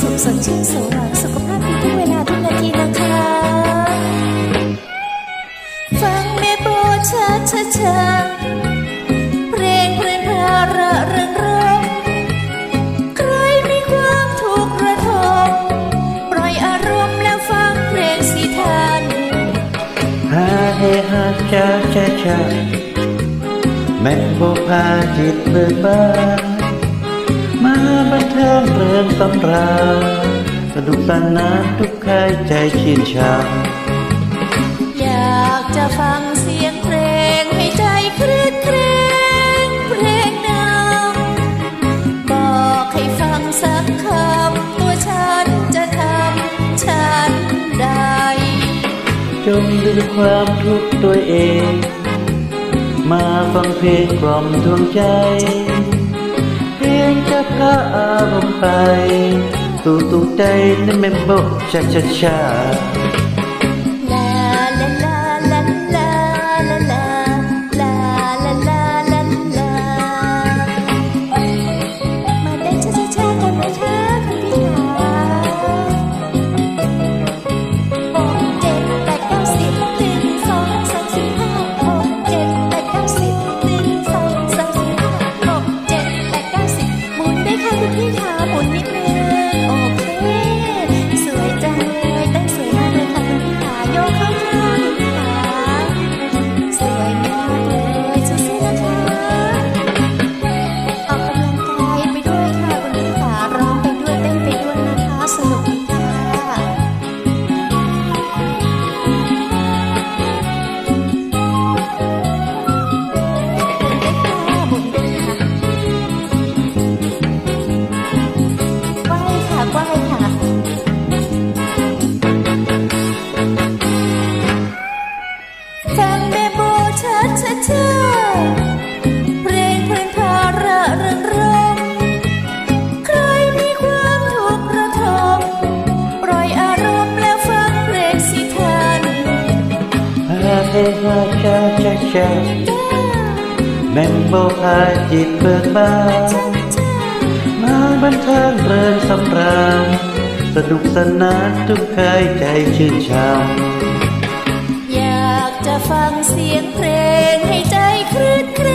สุขสดชื่นสว่างสุขภาพดีทุกเวลาทุกนาทีนะคะ ฟังแม่โบชัดช้าช้าเพลงเพลินพาระเริงรมใครมีความทุกข์ระทมปล่อยอารมณ์แล้วฟังเพลงสีทันฮาเฮฮาชาชาชาแม่โบพาจิตเบิกบาน มาบันเทิงเรื่องสำราญสนุกสนานทุกใครใจชื่นชามอยากจะฟังเสียงเพลงให้ใจคลื่นเครงเพลงนำบอกให้ฟังสักคำตัวฉันจะทำฉันได้จงลืมความทุกข์ตัวเอง มาฟังเพลงกล่อมดวงใจาอารมณ์ไปตู่ตุกใจนั่นเมมโบชาชาชา ฮาเฮฮาชาชาชาแม่โบพาจิตเบิกบานมาบันเทิงเริงสำราญสนุกสนานทุกใครใจชื่นชมอยากจะฟังเสียงเพลงให้ใจคลื่นเคร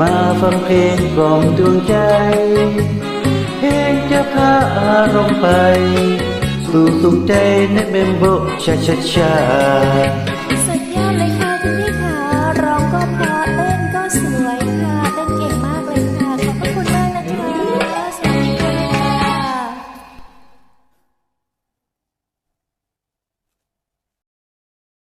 มาฟังเพลงกล่อมดวงใจ เพลงจะพาอารมณ์ไป สู่สุขใจในเมมโบชาชาชา